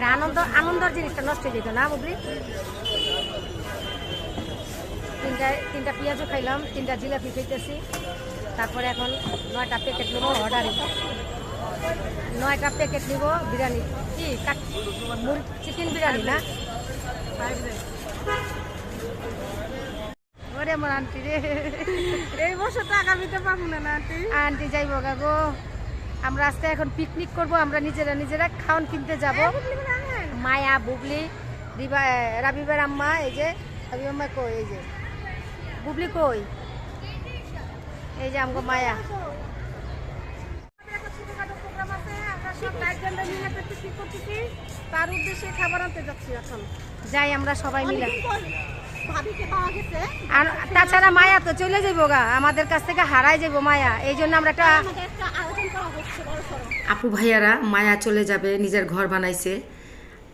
না আনন্দ আনন্দের জিনিসটা নষ্ট হয়ে যেত না বুবলি? তিনটা তিনটা পেঁয়াজও খাইলাম তিনটা জিলাপি খাইতেছি। তারপরে এখন নয়টা প্যাকেট নেব অর্ডারে নয়টা প্যাকেট নিব বিরিয়ানি। কি চিকেন বিরিয়ানি না? ওরে আমার আন্টি রে। এই বছর টাকা দিতে পারব না আন্টি? আন্টি যাইব গো। আমরা আজকে এখন পিকনিক করব আমরা নিজেরা নিজেরা খাওয়ান কিনতে যাব। মায়া বুবলি রিবা রাবিবার আম্মা এই যে রাবি আম্মা কই এই যে? বুবলি কই? এই যে আমগো মায়া। তার উদ্দেশ্যে খাবার আনতে যাচ্ছি এখন। যাই আমরা সবাই মিলে। আর তাছাড়া মায়া তো চলে যাব গা আমাদের কাছ থেকে হারাই যাব মায়া। এই জন্য আমরা একটা আমাদের একটা আয়োজন করা হচ্ছে বড় সড়ো। আপু ভাইয়ারা মায়া চলে যাবে নিজের ঘর বানাইছে।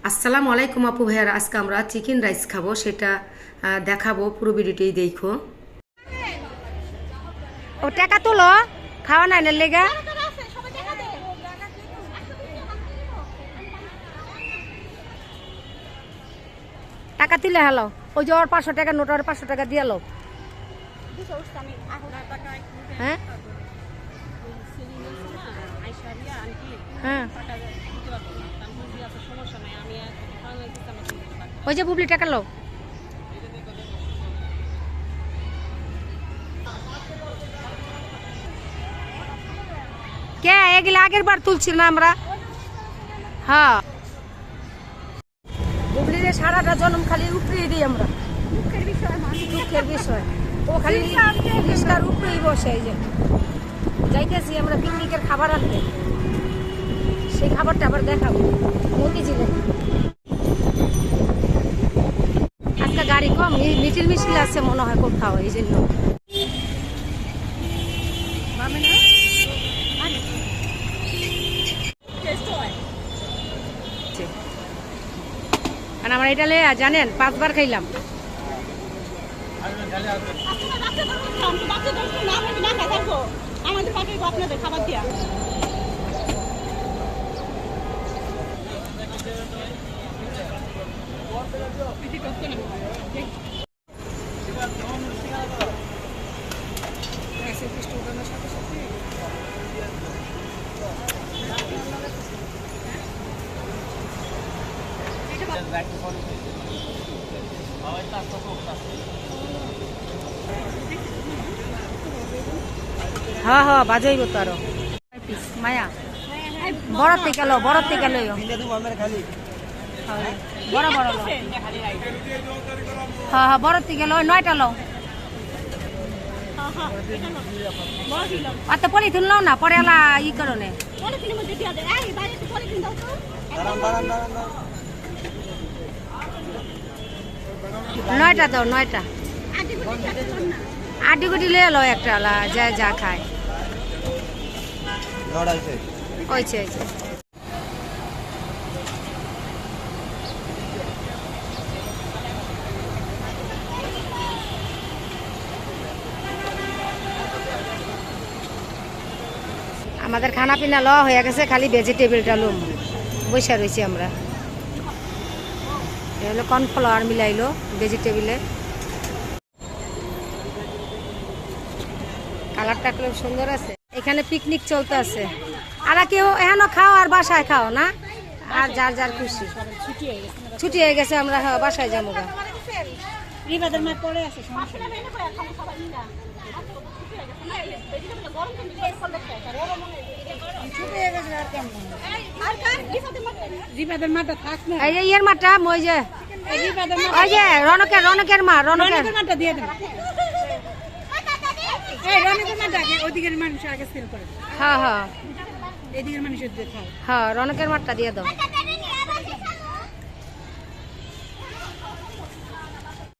আসসালামু আলাইকুম আপু ভাইয়ারা আজকে আমরা চিকেন রাইস খাব সেটা দেখাবো পুরো ভিডিওটাই দেখো। ও টাকা তুলো খাওয়া নাই না লেগা সবাই টাকা দে টাকা তুলে হ্যালো ওই যে ওর পাঁচশো টাকা নোট, ওর পাঁচশো টাকা দিয়ে লো দুশো উঠছে আমি এখন টাকা হ্যাঁ? হ্যাঁ। ওই যে বুবলি টাকা লো কে? এগুলা আগের বার তুলছি না আমরা। হ্যাঁ। বুবলিরে সারাটা জন্ম খালি উপড়িয়ে দিই আমরা। দুঃখের বিষয় দুঃখের বিষয়। ও খালি রিক্সার উপরেই বসে এই যে। যাইতেছি আমরা পিকনিকের খাবার আনতে। সেই খাবারটা আবার দেখাবো। মতিঝিলে। আজকে গাড়ি কম মিছিল মিছিল আছে মনে হয় কোথাও এই জন্য টেস্ট হয় আর আমরা এটা লে জানেন পাঁচবার খাইলাম। খাবার রাখতে পারবেন না আমি বাচ্চাদের না আমি না খাই থাকব আমাদের পাঠিয়ে আপনাদের খাবার দিয়া হ্যাঁ হ্যাঁ বাজাইব তো আরও। মায়া বড় থেকে লো বড় থেকে লইও বড় বড় লো হ্যাঁ হ্যাঁ বড় থেকে লো নয়টা লো অত পলিথিন লও না পরে এলা ই করো নে পলিথিনের মধ্যে দিয়া দে এই বাইরে একটু পলিথিন দাও তো নয়টা দাও নয়টা। আটি গুটি লিয়ে লো একটা লা, যা যা খায়। আমাদের খানা পিনা ল হয়ে গেছে, খালি ভেজিটেবিলটা লুম। বসে রয়েছি আমরা। হলো কর্নফ্লাওয়ার মিলাইলো ভেজিটেবিলে। কালারটা খুব সুন্দর আছে। এখানে পিকনিক চলতে আছে। আর কেউ এখানে খাও আর বাসায় খাও না? আর যার যার খুশি। ছুটি হয়ে গেছে আমরা হ্যাঁ, বাসায় যাব গা। রিবাদের মা পড়ে আছে সমস্যা এই যে ইয়ের মাটা ওই যে ওই যে রনকের রনকের মা রনকের। মাটা দিয়ে দেন। হ্যাঁ হ্যাঁ। হ্যাঁ রনকের মাঠটা দিয়ে দাও।